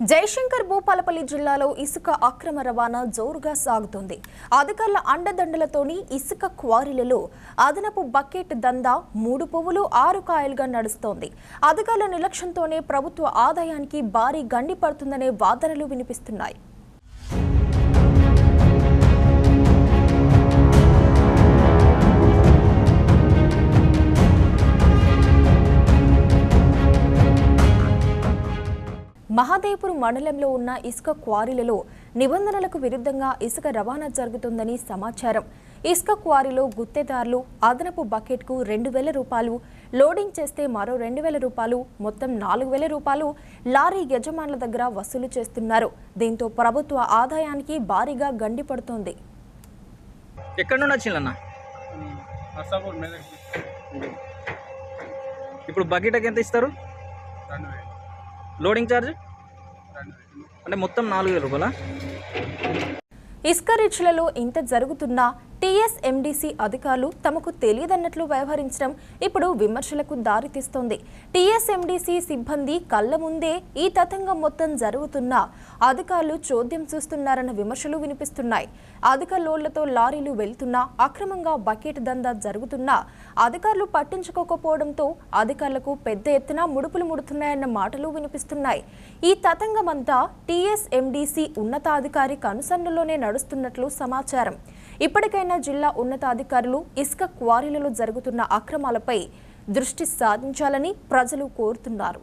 జయశంకర్ భూపాలపల్లి జిల్లాలో ఇసుక అక్రమ రవాణా జోరుగా సాగుతుంది. అధికారుల అండదండలతోని ఇసుక క్వారీలలో అదనపు బకెట్ దందా మూడు పువ్వులు ఆరు కాయలుగా నడుస్తోంది. అధికారుల నిర్లక్ష్యంతోనే ప్రభుత్వ ఆదాయానికి భారీ గండి పడుతుందనే వాదనలు వినిపిస్తున్నాయి. మహాదేవ్పూర్ మండలంలో ఉన్న ఇసుక క్వారీలలో నిబంధనలకు విరుద్ధంగా ఇసుక రవాణా జరుగుతుందని సమాచారం. ఇసుక క్వారీలో గుత్తేదారులు అదనపు బకెట్కు రెండు వేల రూపాయలు లోడింగ్ చేస్తే మరో రెండు వేల రూపాయలు మొత్తం నాలుగు వేల రూపాయలు లారీ యజమానుల దగ్గర వసూలు చేస్తున్నారు. దీంతో ప్రభుత్వ ఆదాయానికి భారీగా గండి పడుతోంది. ఎక్కడి నుండి వచ్చిందన్న? నర్సాపూర్ మెదక్ ఇప్పుడు బకెట్కి ఎంత ఇస్తారు? Loading charge? అంటే మొత్తం నాలుగు వేల రూపాయల? ఇసుక ఇంత జరుగుతున్నా టీఎస్ఎండిసి అధికారులు తమకు తెలియదన్నట్లు వ్యవహరించడం ఇప్పుడు విమర్శలకు దారితీస్తోంది. టీఎస్ఎండిసి సిబ్బంది కళ్ళ ముందే ఈ తతంగం మొత్తం జరుగుతున్నా అధికారులు చోద్యం చూస్తున్నారన్న విమర్శలు వినిపిస్తున్నాయి. అధిక లోడ్లతో లారీలు వెళ్తున్నా అక్రమంగా బకెట్ దందా జరుగుతున్నా అధికారులు పట్టించుకోకపోవడంతో అధికారులకు పెద్ద ఎత్తున ముడుపులు ముడుతున్నాయన్న మాటలు వినిపిస్తున్నాయి. ఈ తతంగమంతా టీఎస్ఎండిసి ఉన్నతాధికారి కనుసన్నలోనే నడుస్తున్నట్లు సమాచారం. ఇప్పటికైనా జిల్లా ఉన్నతాధికారులు ఇసుక క్వారీలలో జరుగుతున్న అక్రమాలపై దృష్టి సాధించాలని ప్రజలు కోరుతున్నారు.